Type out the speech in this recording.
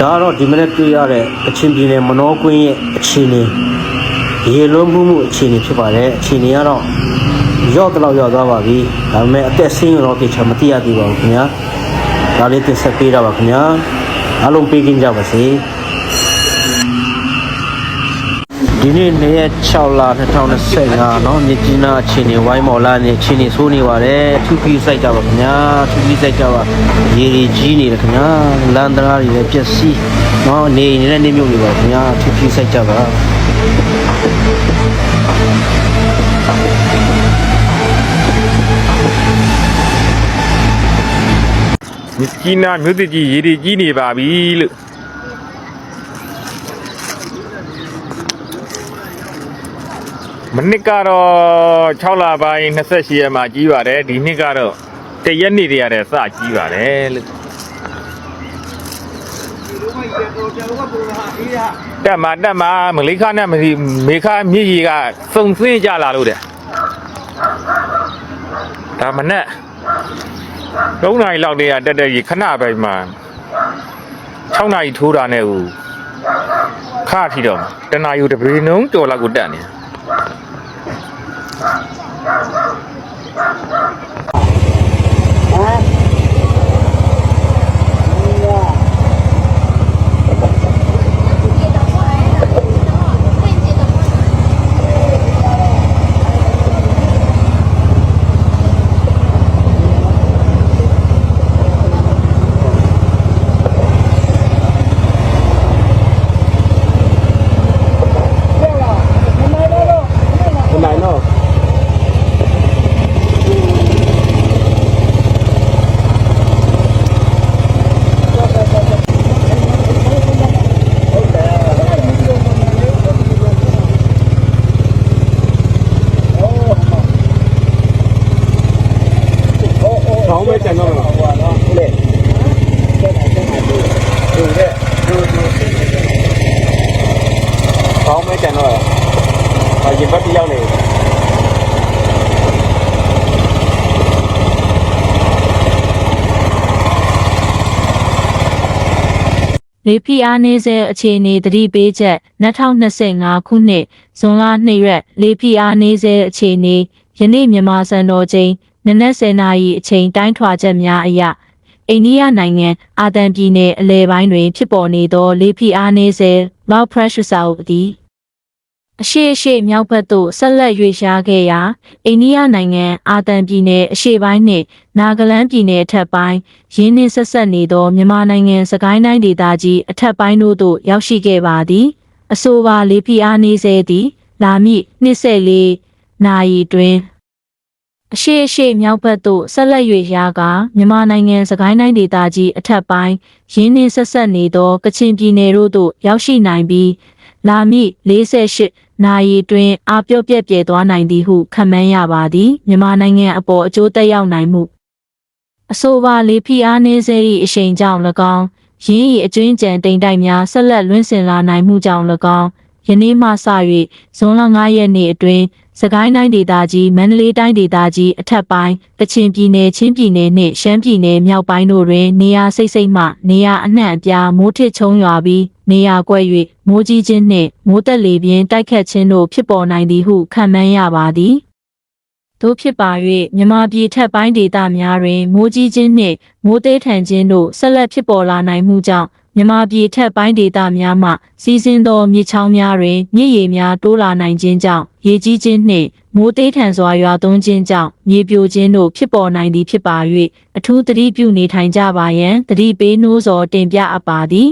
ဒါကတော့ဒီမနေ့တွေ့ရတဲ့အချင်းပြည်နယ်မနောကွင်းရဲ့အခြေအနေရေလုံးမှုမှုအခြေအနေဖြစ်ပါတယ်အခြေအနေကတော့ရောက်တော့ရောက်သွားပါပြီဒါပေမဲ့အသက်ဆင်းရတော့ပြချာမသိရသေးပါဘူးခင်ဗျာဒါလေးတင်ဆက်ပေးတာပါခင်ဗျာအားလုံးပေးကင်းကြပါစေ ဒီနေ့နေ့ရက်6လ2025เนาะမြစ်ကြီးနားအခြေအနေဝိုင်းမော်လာနေအခြေအနေဆိုးနေပါတယ်ထူးပြီးစိုက်ကြပါခင်ဗျာထူးပြီးစိုက်ကြပါရေတွေကြီးနေတယ်ခင်ဗျာလမ်းတရားတွေလည်းပြက်စီးเนาะနေနေတဲ့နေမျိုးတွေပါခင်ဗျာထူးပြီးစိုက်ကြပါ မြစ်ကြီးနားမြို့တကြီးရေဒီကြီးနေပါပြီလို့ မနစ်ကတော့6လပိုင်း28ရက်မှာကြီးပါတယ်ဒီနှစ်ကတော့တရက်နေ့တည်းရတဲ့စကြီးပါတယ်လို့တက်မှာတက်မှာမလေးခါနဲ့မစီမေခါမြည်ကြီးကစုံစင်းကြလာလို့တဲ့ဒါမနဲ့3နာရီလောက်တည်းကတက်တက်ကြီးခဏပဲမှ6နာရီထိုးတာနဲ့ဟိုခါထီတော့တနာယူတပင်းလုံးကြော်လောက်ကိုတက်နေဒီ င်းပဲကျန်တော့မှာပေါ့နော်ဟုတ်လေဆက်တာဆက်တာတို့တို့ရဲ့တို့တို့ကောင်းပဲကျန်တော့ဟာရင်ဘတ်ပြောင်းနေတယ်ရေဖီအားနေစေအခြေအနေသတိပေးချက်2025ခုနှစ်ဇွန်လ2ရက်လေဖီအားနေစေအခြေအနေယနေ့မြန်မာစံတော်ချိန် နနက်10:00နာရီအချိန်တိုင်းထွာချက်များအရအိန္ဒိယနိုင်ငံအာသံပြည်နယ်အလဲပိုင်းတွင် ဖြစ်ပေါ်နေသောလေဖီအားနေစေ low pressure စာအုပ်သည်အရှိအရှိမြောက်ဘက်သို့ဆက်လက်ရွေ့ရှားခဲ့ရာအိန္ဒိယနိုင်ငံအာသံပြည်နယ်အရှေ့ပိုင်းနှင့်နာဂလန်းပြည်နယ်အထက်ပိုင်းရင်းနှင်းဆက်ဆက်နေသောမြန်မာနိုင်ငံစကိုင်းတိုင်းဒေသကြီးအထက်ပိုင်းတို့သို့ရောက်ရှိခဲ့ပါသည်အဆိုပါလေဖီအားနေစေသည် လာမည့်24နာရီတွင် အရှိအရှိမြောက်ဘက်သို့ဆက်လက်၍ရာကမြန်မာနိုင်ငံစကိုင်းတိုင်းဒေသကြီးအထက်ပိုင်းရင်းနှင်းဆက်ဆက်နေသောကချင်ပြည်နယ်တို့သို့ရောက်ရှိနိုင်ပြီးလာမည့်48နာရီတွင်အာပြော့ပြက်ပြဲသွားနိုင်သည်ဟုခန့်မှန်းရပါသည်မြန်မာနိုင်ငံအပေါ်အကျိုးသက်ရောက်နိုင်မှုအဆိုပါလေဖီအားနေစေသည့်အရှိန်ကြောင့်၎င်းရင်း၏အကျွင်းကြံတိမ်တိုက်များဆက်လက်လွင့်စင်လာနိုင်မှုကြောင့်၎င်း ယနေ့မှစ၍ဇွန်လ9ရက်နေ့အတွင်းစကိုင်းတိုင်းဒေသကြီးမန္တလေးတိုင်းဒေသကြီးအထက်ပိုင်းကချင်ပြည်နယ်ချင်းပြည်နယ်နှင့်ရှမ်းပြည်နယ်မြောက်ပိုင်းတို့တွင်နေရာစိတ်စိတ်မှနေရာအနှံ့အပြားမိုးထစ်ချုံရွာပြီးနေရာကွက်၍မိုးကြီးခြင်းနှင့်မိုးတက်လေပြင်းတိုက်ခတ်ခြင်းတို့ဖြစ်ပေါ်နိုင်သည်ဟုခန့်မှန်းရပါသည်သို့ဖြစ်ပါ၍မြန်မာပြည်ထက်ပိုင်းဒေသများတွင်မိုးကြီးခြင်းနှင့်မိုးသေးထန်ခြင်းတို့ဆက်လက်ဖြစ်ပေါ်လာနိုင်မှုကြောင့် မြန်မာပြည်ထက်ပိုင်းဒေသများမှစီးဆင်းသောမြေချောင်းများတွင်မြစ်ရေများတိုးလာနိုင်ခြင်းကြောင့်ရေကြီးခြင်းနှင့်မိုးသေးထန်စွာရွာသွန်းခြင်းကြောင့်မြေပြိုခြင်းတို့ဖြစ်ပေါ်နိုင်သည်ဖြစ်ပါ၍အထူးသတိပြုနေထိုင်ကြပါရန်သတိပေးနှိုးဆော်တင်ပြအပ်ပါသည်